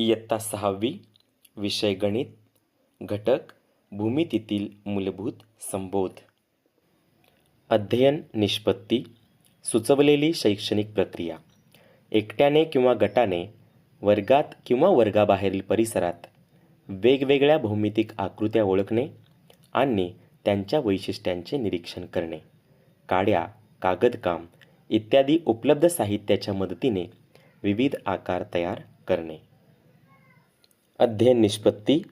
इयत्ता सहावी विषय गणित घटक भूमितीतील मूलभूत संबोध. अध्ययन निष्पत्ती सुचवलेली शैक्षणिक प्रक्रिया. एकट्याने किंवा गटाने वर्गात किंवा वर्गाबाहेरील परिसरात वेगवेगळ्या भौमितिक आकृत्या ओळखणे आणि त्यांच्या वैशिष्ट्यांचे निरीक्षण करणे. काड्या कागदकाम इत्यादी उपलब्ध साहित्याच्या मदतीने विविध आकार तयार करणे. अध्ययन निष्पत्ती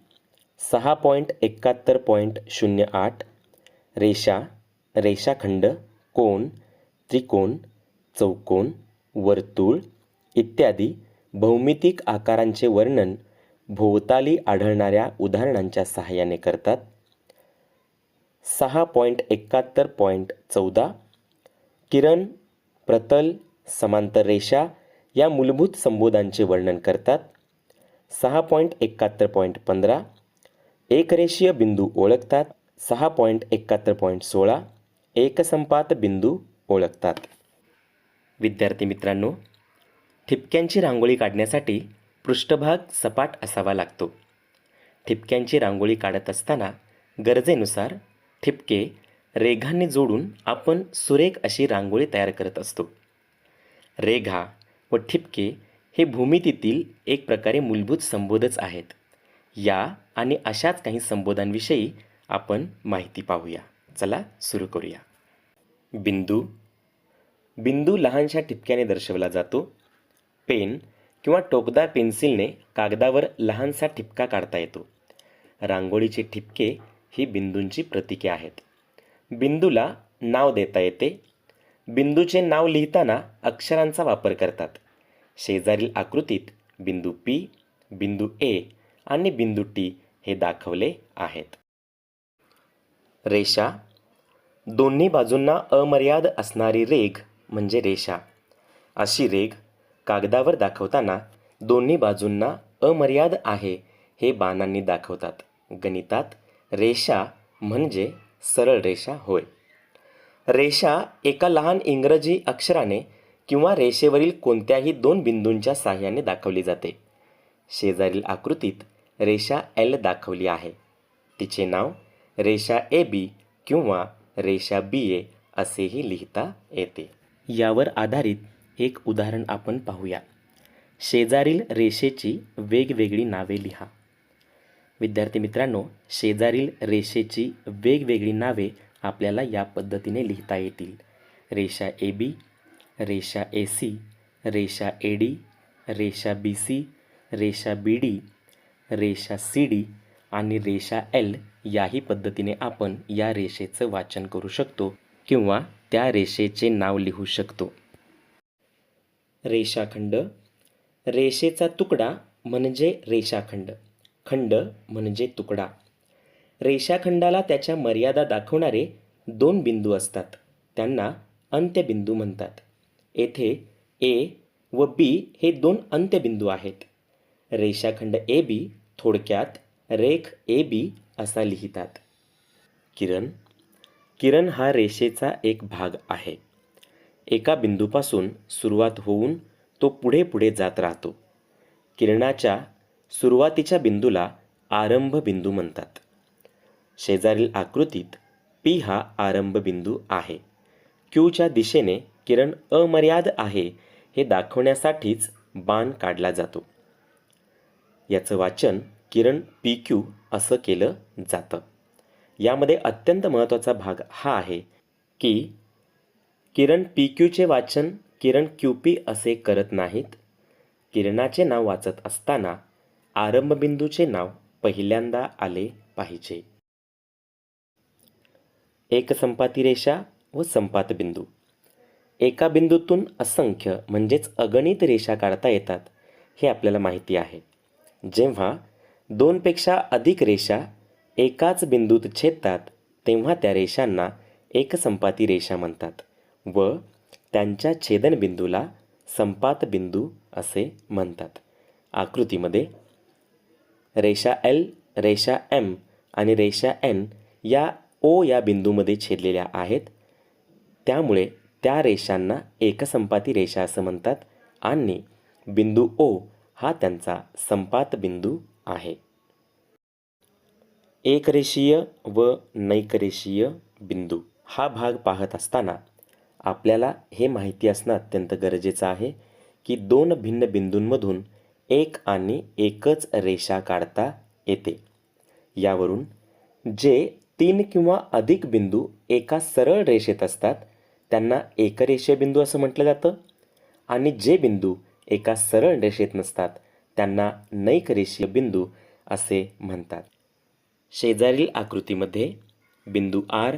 सहा पॉईंट एकाहत्तर पॉईंट शून्य आठ रेषा रेषाखंड कोन त्रिकोण चौकोन वर्तुळ इत्यादी भौमितिक आकारांचे वर्णन भोवताली आढळणाऱ्या उदाहरणांच्या सहाय्याने करतात. सहा पॉईंट एकाहत्तर पॉईंट चौदा किरण प्रतल समांतर रेषा या मूलभूत संबोधांचे वर्णन करतात. सहा पॉईंट एकाहत्तर पॉईंट पंधरा. एकरेषीय बिंदू ओळखतात. सहा पॉईंट एकाहत्तर पॉईंट सोळा. एकसंपात बिंदू ओळखतात. विद्यार्थी मित्रांनो ठिपक्यांची रांगोळी काढण्यासाठी पृष्ठभाग सपाट असावा लागतो. ठिपक्यांची रांगोळी काढत असताना गरजेनुसार ठिपके रेघांनी जोडून आपण सुरेख अशी रांगोळी तयार करत असतो. रेघा व ठिपके हे भूमितीतील एक प्रकारे मूलभूत संबोधच आहेत. या आणि अशाच काही संबोधांविषयी आपण माहिती पाहूया. चला सुरू करूया. बिंदू. बिंदू लहानशा ठिपक्याने दर्शवला जातो. पेन किंवा टोकदार पेन्सिलने कागदावर लहानसा ठिपका काढता येतो. रांगोळीचे ठिपके ही बिंदूंची प्रतीके आहेत. बिंदूला नाव देता येते. बिंदूचे नाव लिहिताना अक्षरांचा वापर करतात. शेजारील आकृतीत बिंदू पी बिंदू ए आणि बिंदू टी हे दाखवले आहेत. रेषा. दोन्ही बाजूंना अमर्याद असणारी रेघ म्हणजे रेषा. अशी रेघ कागदावर दाखवताना दोन्ही बाजूंना अमर्याद आहे हे बाणांनी दाखवतात. गणितात रेषा म्हणजे सरळ रेषा होय. रेषा एका लहान इंग्रजी अक्षराने किंवा रेषेवरील कोणत्याही दोन बिंदूंच्या साह्याने दाखवली जाते. शेजारील आकृतीत रेषा एल दाखवली आहे. तिचे नाव रेषा ए बी किंवा रेषा बी ए असेही लिहिता येते. यावर आधारित एक उदाहरण आपण पाहूया. शेजारील रेषेची वेगवेगळी नावे लिहा. विद्यार्थी मित्रांनो शेजारील रेषेची वेगवेगळी नावे आपल्याला या पद्धतीने लिहिता येतील. रेषा ए बी रेषा ए सी रेषा ए डी रेषा बी सी रेषा बी डी रेषा सी डी आणि रेषा एल याही पद्धतीने आपण या रेषेचं वाचन करू शकतो किंवा त्या रेषेचे नाव लिहू शकतो. रेषाखंड. रेषेचा तुकडा म्हणजे रेषाखंड. खंड म्हणजे तुकडा. रेषाखंडाला त्याच्या मर्यादा दाखवणारे दोन बिंदू असतात. त्यांना अंत्यबिंदू म्हणतात. येथे ए व बी हे दोन अंत्यबिंदू आहेत. रेषाखंड ए बी थोडक्यात रेख ए बी असा लिहितात. किरण. किरण हा रेषेचा एक भाग आहे. एका बिंदूपासून सुरुवात होऊन तो पुढे पुढे जात राहतो. किरणाच्या सुरुवातीच्या बिंदूला आरंभ बिंदू म्हणतात. शेजारील आकृतीत पी हा आरंभ बिंदू आहे. क्यूच्या दिशेने किरण अमर्याद आहे हे दाखवण्यासाठीच बाण काढला जातो. याचं वाचन किरण पी क्यू असं केलं जातं. यामध्ये अत्यंत महत्त्वाचा भाग हा आहे की किरण पी क्यूचे वाचन किरण क्यू पी असे करत नाहीत. किरणाचे नाव वाचत असताना आरंभबिंदूचे नाव पहिल्यांदा आले पाहिजे. एक संपाती रेषा व संपात बिंदू एका बिंदूतून असंख्य म्हणजेच अगणित रेषा काढता येतात हे आपल्याला माहिती आहे. जेव्हा दोनपेक्षा अधिक रेषा एकाच बिंदूत छेदतात तेव्हा त्या रेषांना एकसंपाती रेषा म्हणतात व त्यांच्या छेदनबिंदूला संपात बिंदू असे म्हणतात. आकृतीमध्ये रेषा एल रेषा एम आणि रेषा एन या ओ या बिंदूमध्ये छेदलेल्या आहेत. त्यामुळे त्या रेषांना एकसंपाती रेषा असं म्हणतात आणि बिंदू ओ हा त्यांचा संपात बिंदू आहे. एकरेषीय व नैकरेषीय बिंदू हा भाग पाहत असताना आपल्याला हे माहिती असणं अत्यंत गरजेचं आहे की दोन भिन्न बिंदूंमधून एक आणि एकच रेषा काढता येते. यावरून जे तीन किंवा अधिक बिंदू एका सरळ रेषेत असतात त्यांना एकरेषीय बिंदू असं म्हटलं जातं. आणि जे बिंदू एका सरळ रेषेत नसतात त्यांना नैकरेषीय बिंदू असे म्हणतात. शेजारील आकृतीमध्ये बिंदू आर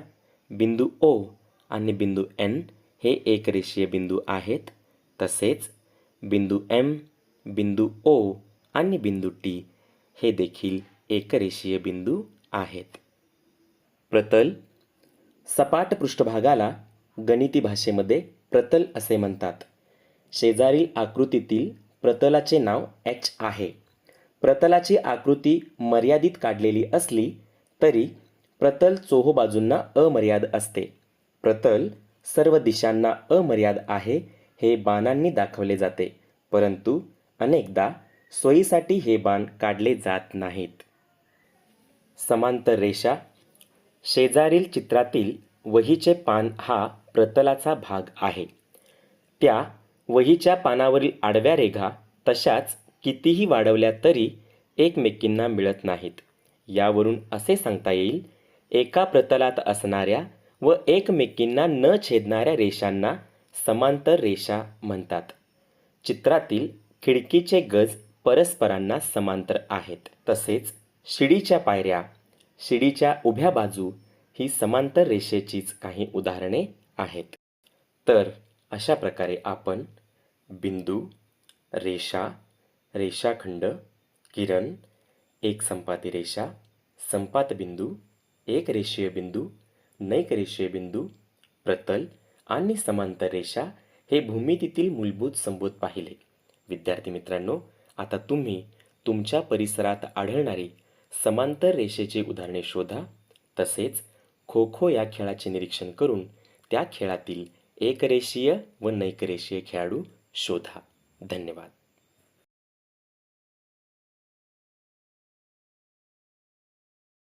बिंदू ओ आणि बिंदू एन हे एकरेषीय बिंदू आहेत. तसेच बिंदू एम बिंदू ओ आणि बिंदू टी हे देखील एकरेषीय बिंदू आहेत. प्रतल सपाट पृष्ठभागाला गणिती भाषेमध्ये प्रतल असे म्हणतात. शेजारील आकृतीतील प्रतलाचे नाव एच आहे. प्रतलाची आकृती मर्यादित काढलेली असली तरी प्रतल चोहो बाजूंना अमर्याद असते. प्रतल सर्व दिशांना अमर्याद आहे हे बाणांनी दाखवले जाते परंतु अनेकदा सोयीसाठी हे बाण काढले जात नाहीत. समांतर रेषा. शेजारील चित्रातील वहीचे पान हा प्रतलाचा भाग आहे. त्या वहीच्या पानावरील आडव्या रेघा तशाच कितीही वाढवल्या तरी एकमेकींना मिळत नाहीत. यावरून असे सांगता येईल एका प्रतलात असणाऱ्या व एकमेकींना न छेदणाऱ्या रेषांना समांतर रेषा म्हणतात. चित्रातील खिडकीचे गज परस्परांना समांतर आहेत. तसेच शिडीच्या पायऱ्या शिडीच्या उभ्या बाजू ही समांतर रेषेचीच काही उदाहरणे आहेत. तर अशा प्रकारे आपण बिंदू रेषा रेषाखंड किरण एक संपाती रेषा संपात बिंदू एक रेषीय बिंदू नैक रेषीय बिंदू प्रतल आणि समांतर रेषा हे भूमितीतील मूलभूत संबोध पाहिले. विद्यार्थी मित्रांनो आता तुम्ही तुमच्या परिसरात आढळणारी समांतर रेषेची उदाहरणे शोधा. तसेच खो खो या खेळाचे निरीक्षण करून त्या खेळातील एकरेषीय व नैकरेषीय खेळाडू शोधा. धन्यवाद.